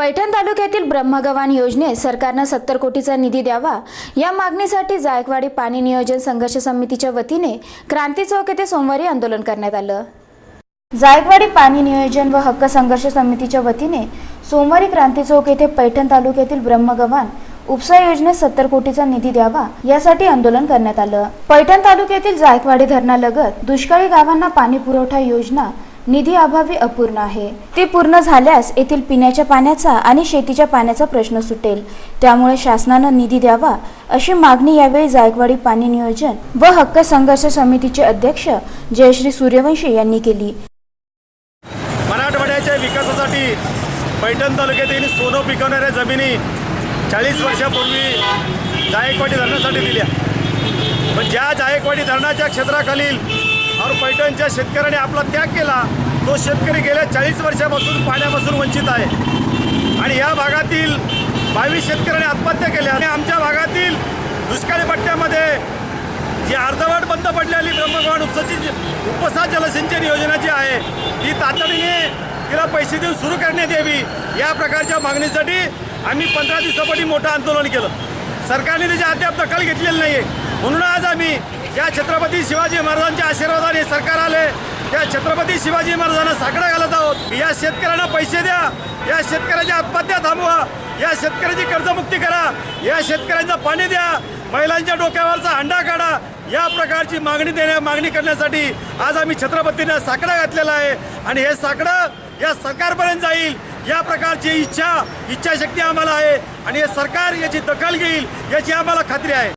पैठण तालुक्यातील ब्रह्मगव्हाण योजनेत सरकारनं सत्तर कोटीचा निधी द्यावा या मागणीसाठी जायकवाडी पाणी नियोजन संघर्ष समितीच्या वतीने क्रांती चौक येथे सोमवारी आंदोलन करण्यात आलं. जायकवाडी पाणी नियोजन व हक्क संघर्ष समितीच्या वतीने सोमवारी क्रांती चौक येथे पैठण तालुक्यातील ब्रह्मगव्हाण उपसा योजनेत सत्तर कोटीचा निधी द्यावा यासाठी आंदोलन करण्यात आलं. पैठण तालुक्यातील जायकवाडी धरणालगत दुष्काळी गावांना पाणी पुरवठा योजना निधी अभावी अपूर्ण आहे. ती पूर्ण झाल्यास येथील पिण्याच्या पाण्याचा आणि शेतीच्या पाण्याचा प्रश्न सुटेल. त्यामुळे शासनानं निधी द्यावा अशी मागणी यावेळी जायकवाडी पाणी नियोजन व हक्क संघर्ष समितीचे अध्यक्ष जयश्री सूर्यवंशी यांनी केली. मराठवाड्याच्या विकासासाठी पैठण तालुक्यातील सोनं पिकवणाऱ्या जमिनी चाळीस वर्षापूर्वी जायकवाडी धरणासाठी दिल्या. पण ज्या जायकवाडी धरणाच्या क्षेत्राखालील और पैठणच्या शेतकऱ्याने आपला त्याग केला तो शेतकरी गेल्या चाळीस वर्षापासून पाण्यापासून वंचित आहे. आणि या भागातील बावीस शेतकऱ्यांनी आत्महत्या केल्या. आणि आमच्या भागातील दुष्काळी पट्ट्यामध्ये जी अर्धवट बंद पडलेली ब्रह्मगव्हाण उपसाची उपसा जलसिंचन योजना जी आहे ती तातडीने तिला पैसे देऊन सुरू करण्यात यावी या प्रकारच्या मागणीसाठी आम्ही पंधरा दिवसापाठी मोठं आंदोलन केलं. सरकारने त्याची अद्याप दखल घेतलेली नाही आहे म्हणून आज आम्ही या छत्रपती शिवाजी महाराजांच्या आशीर्वादाने सरकार आले. त्या छत्रपती शिवाजी महाराजांना साकडा घालत आहोत. या शेतकऱ्यांना पैसे द्या. या शेतकऱ्याच्या आत्महत्या थांबवा. या शेतकऱ्याची कर्जमुक्ती करा. या शेतकऱ्यांना पाणी द्या. महिलांच्या डोक्यावरचा अंडा काढा. या प्रकारची मागणी देण्या मागणी करण्यासाठी आज आम्ही छत्रपतींना साकडा घातलेला आहे. आणि हे साकडं या सरकारपर्यंत जाईल. या प्रकारची इच्छा इच्छाशक्ती आम्हाला आहे. आणि हे सरकार याची दखल घेईल याची आम्हाला खात्री आहे.